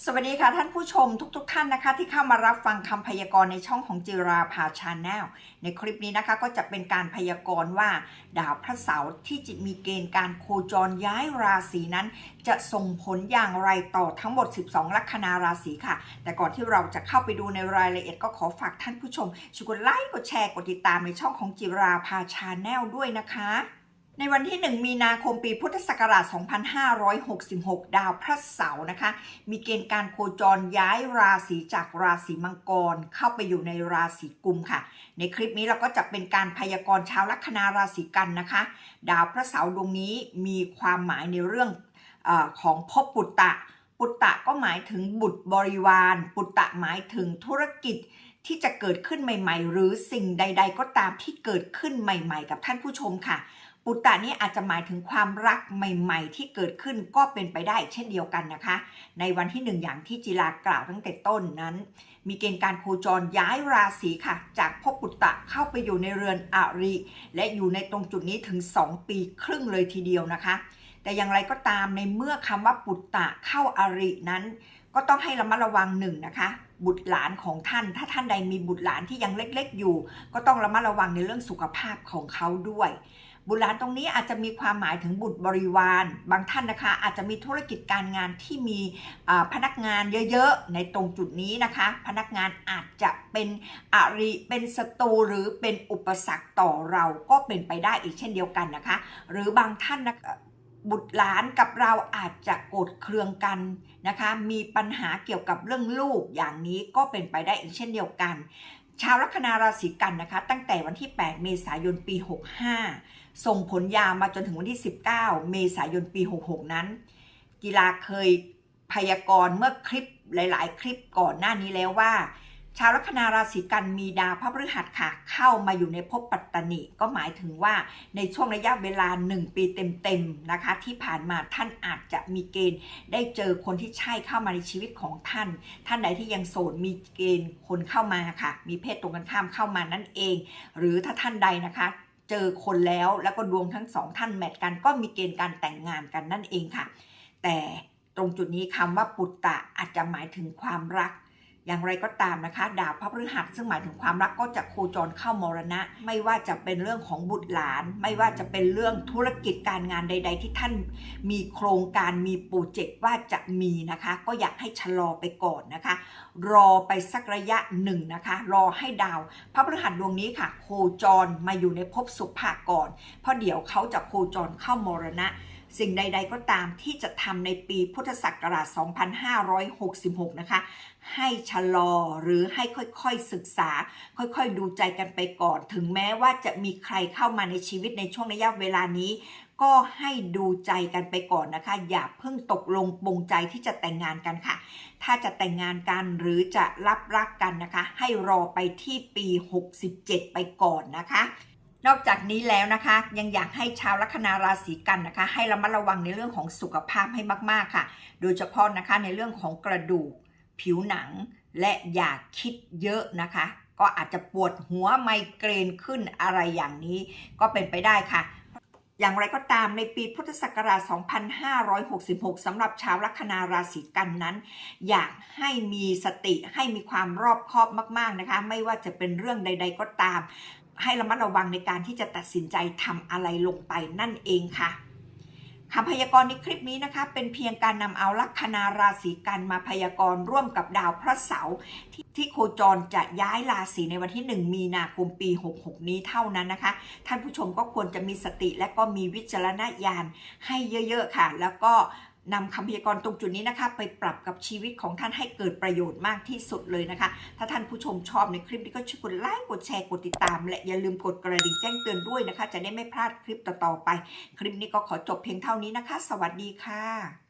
สวัสดีค่ะท่านผู้ชมทุกๆทท่านนะคะ ที่เข้ามารับฟังคำพยากรณ์ในช่องของจิราภาชาแนลในคลิปนี้นะคะก็จะเป็นการพยากรณ์ว่า ดาวพระเสาร์ที่จะมีเกณฑ์การโคจรย้ายราศีนั้น จะส่งผลอย่างไรต่อทั้งหมด 12 ลัคนาราศีค่ะ แต่ก่อนที่เราจะเข้าไปดูในรายละเอียดก็ขอฝากท่านผู้ชมช่วยกดไลค์กดแชร์กดติดตามในช่องของจิราภาชาแนลด้วยนะคะ ในวันที่ 1 มีนาคมปีพุทธศักราช 2566 ดาวพระเสาร์นะคะ มีเกณฑ์การโคจรย้ายราศีจากราศีมังกร เข้าไปอยู่ในราศีกุมค่ะ ในคลิปนี้เราก็จะเป็นการพยากรณ์ชาวลัคนาราศีกันนะคะ ดาวพระเสาร์ดวงนี้มีความหมายในเรื่องอของภพปุตตะ ปุตตะก็หมายถึงบุตรบริวาร ปุตตะหมายถึงธุรกิจที่จะเกิดขึ้นใหม่ ๆ หรือสิ่งใด ๆ ก็ตามที่เกิดขึ้นใหม่ ๆ กับท่านผู้ชมค่ะ ปุตตะนี่อาจจะหมายถึงความรักใหม่ ๆ ที่เกิดขึ้นก็เป็นไปได้เช่นเดียวกันนะคะ ในวันที่หนึ่งอย่างที่จิรากล่าวตั้งแต่ต้นนั้น มีเกณฑ์การโคจรย้ายราศีค่ะ จากภพปุตตะเข้าไปอยู่ในเรือนอาริ และอยู่ในตรงจุดนี้ถึง 2 ปีครึ่งเลยทีเดียวนะคะ แต่อย่างไรก็ตามในเมื่อคำว่าปุตตะเข้าอารินั้น ก็ต้องให้ระมัดระวังหนึ่งนะคะ บุตรหลานของท่าน ถ้าท่านใดมีบุตรหลานที่ยังเล็กๆอยู่ ก็ต้องระมัดระวังในเรื่องสุขภาพของเขาด้วย บุตรหลานตรงนี้อาจจะมีความหมายถึงบุตรบริวาร บางท่านนะคะ อาจจะมีธุรกิจการงานที่มีพนักงานเยอะๆในตรงจุดนี้นะคะ พนักงานอาจจะเป็นอริเป็นศัตรูหรือเป็นอุปสรรคต่อเราก็เป็นไปได้อีกเช่นเดียวกันนะคะ หรือบางท่านนะคะ บุตรหลานกับเราอาจจะโกรธเคืองกันนะคะ มีปัญหาเกี่ยวกับเรื่องลูกอย่างนี้ก็เป็นไปได้อีกเช่นเดียวกัน ชาวลัคนาราศีกันนะคะ ตั้งแต่วันที่ 8 เมษายนปี 65 ส่งผลยาวมาจนถึงวันที่ 19 เมษายนปี 66 นั้น กีฬาเคยพยากรณ์เมื่อคลิปหลาย ๆ คลิปก่อนหน้านี้แล้วว่า ชาวลัคนาราศีกันมีดาวพระพฤหัสค่ะ เข้ามาอยู่ในภพปัตตนิก็หมายถึงว่าในช่วงระยะเวลา 1 ปีเต็มๆนะคะ ที่ผ่านมาท่านอาจจะมีเกณฑ์ ได้เจอคนที่ใช่เข้ามาในชีวิตของท่าน ท่านใดที่ยังโสดมีเกณฑ์คนเข้ามาค่ะ มีเพศตรงกันข้ามเข้ามานั่นเอง หรือถ้าท่านใดนะคะเจอคนแล้วแล้วก็ดวงทั้งสองท่านแมทกัน ก็มีเกณฑ์การแต่งงานกันนั่นเองค่ะ แต่ตรงจุดนี้คำว่าปุตตะอาจจะหมายถึงความรัก อย่างไรก็ตามนะคะ ดาวพระพฤหัสซึ่งหมายถึงความรักก็จะโคจรเข้ามรณะ ไม่ว่าจะเป็นเรื่องของบุตรหลาน ไม่ว่าจะเป็นเรื่องธุรกิจการงานใด ๆ ที่ท่านมีโครงการมีโปรเจกต์ว่าจะมีนะคะ ก็อยากให้ชะลอไปก่อนนะคะ รอไปสักระยะหนึ่งนะคะ รอให้ดาว พระพฤหัสดวงนี้ค่ะ โคจรมาอยู่ในภพสุภาก่อน เพราะเดี๋ยวเขาจะโคจรเข้ามรณะ สิ่งใด ๆ ก็ตามที่จะทำในปีพุทธศักราช 2566 นะคะ ให้ชะลอหรือให้ค่อยๆศึกษา ค่อยๆดูใจกันไปก่อน ถึงแม้ว่าจะมีใครเข้ามาในชีวิตในช่วงระยะเวลานี้ ก็ให้ดูใจกันไปก่อนนะคะ อย่าเพิ่งตกลงปรงใจที่จะแต่งงานกันค่ะ ถ้าจะแต่งงานกันหรือจะรับรักกันนะคะ ให้รอไปที่ปี 67 ไปก่อนนะคะ นอกจากนี้แล้วนะคะ ยังอยากให้ชาวลัคนาราศีกันนะคะ ให้ระมัดระวังในเรื่องของสุขภาพให้มากๆค่ะ โดยเฉพาะนะคะในเรื่องของกระดูก ผิวหนัง และอย่าคิดเยอะนะคะ ก็อาจจะปวดหัวไมเกรนขึ้นอะไรอย่างนี้ ก็เป็นไปได้ค่ะอย่างไรก็ตามในปีพุทธศักราช 2566 สำหรับชาวลัคนาราศีกันนั้น อยากให้มีสติให้มีความรอบคอบมาก ๆ นะคะ ไม่ว่าจะเป็นเรื่องใด ๆ ก็ตาม ให้ระมัดระวังในการที่จะตัดสินใจทำอะไรลงไปนั่นเองค่ะคำพยากรณ์ในคลิปนี้นะคะ เป็นเพียงการนำเอาลัคนาราศีกันมาพยากรณ์ร่วมกับดาวพระเสาร์ที่ที่โคจรจะย้ายราศีในวันที่ 1 มีนาคมปี 66 นี้เท่านั้นนะคะ ท่านผู้ชมก็ควรจะมีสติและก็มีวิจารณญาณให้เยอะ ๆ ค่ะ แล้วก็ นำคำพยากรณ์ตรงจุดนี้นะคะ ไปปรับกับชีวิตของท่านให้เกิดประโยชน์มากที่สุดเลยนะคะ ถ้าท่านผู้ชมชอบในคลิปนี้ก็ช่วยกดไลค์กดแชร์กดติดตาม และอย่าลืมกดกระดิ่งแจ้งเตือนด้วยนะคะ จะได้ไม่พลาดคลิปต่อๆไป คลิปนี้ก็ขอจบเพียงเท่านี้นะคะ สวัสดีค่ะ